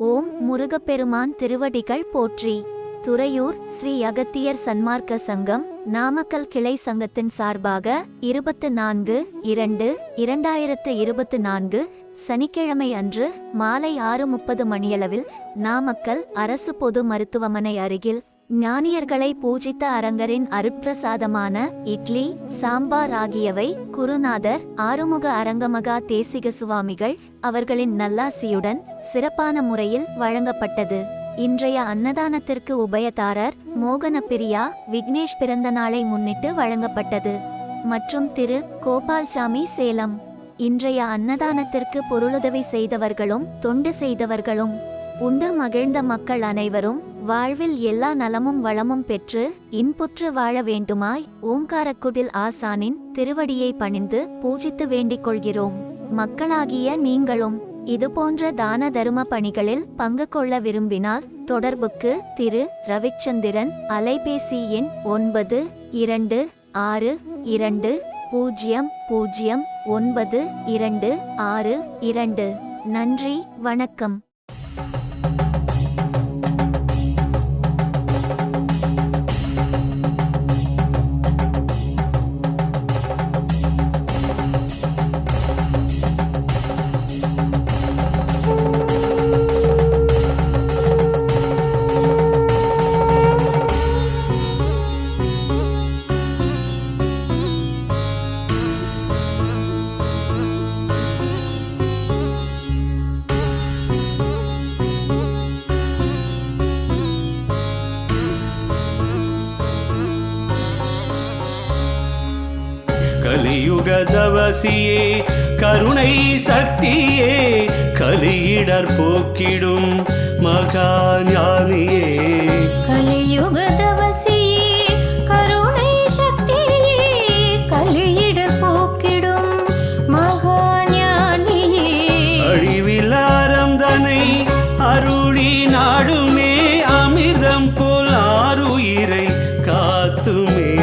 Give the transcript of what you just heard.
ஓம் முருகப்பெருமான் திருவடிகள் போற்றி. துறையூர் ஸ்ரீ அகத்தியர் சன்மார்க்க சங்கம் நாமக்கல் கிளை சங்கத்தின் சார்பாக இருபத்து நான்கு இரண்டு இரண்டாயிரத்து இருபத்து நான்கு சனிக்கிழமை அன்று மாலை ஆறு முப்பது மணியளவில் நாமக்கல் அரசு பொது மருத்துவமனை அருகில் ஞானியர்களை பூஜித்த அரங்கரின் அருப்பிரசாதமான இட்லி சாம்பார் ஆகியவை குருநாதர் ஆறுமுக அரங்கமகா தேசிக சுவாமிகள் அவர்களின் நல்லாசியுடன் சிறப்பான முறையில் வழங்கப்பட்டது. இன்றைய அன்னதானத்திற்கு உபயதாரர் மோகன பிரியா விக்னேஷ் பிறந்த நாளை முன்னிட்டு வழங்கப்பட்டது. மற்றும் திரு கோபால்சாமி சேலம். இன்றைய அன்னதானத்திற்கு பொருளுதவி செய்தவர்களும் தொண்டு செய்தவர்களும் உண்டு மகிழ்ந்த மக்கள் அனைவரும் வாழ்வில் எல்லா நலமும் வளமும் பெற்று இன்புற்று வாழ வேண்டுமாய் ஓங்காரக்குடில் ஆசானின் திருவடியை பணிந்து பூஜித்து வேண்டிக் கொள்கிறோம். மக்களாகிய நீங்களும் இதுபோன்ற தான தரும பணிகளில் பங்கு கொள்ள விரும்பினால் தொடர்புக்கு திரு. ரவிச்சந்திரன் அலைபேசி எண் ஒன்பது இரண்டு ஆறு இரண்டு பூஜ்ஜியம் பூஜ்ஜியம் ஒன்பது இரண்டு ஆறு இரண்டு. நன்றி வணக்கம். கலியுக தவசியே கருணை சக்தியே கலியிடர் போக்கிடும் மகா ஞானியே கலியுகதவசியே கருணை சக்தியே கலியிடர் போக்கிடும் மகாஞானியே. அழிவிலாரம் தனை அருளி நாடுமே அமிர்தம் போல் ஆறுயிரை காத்துமே.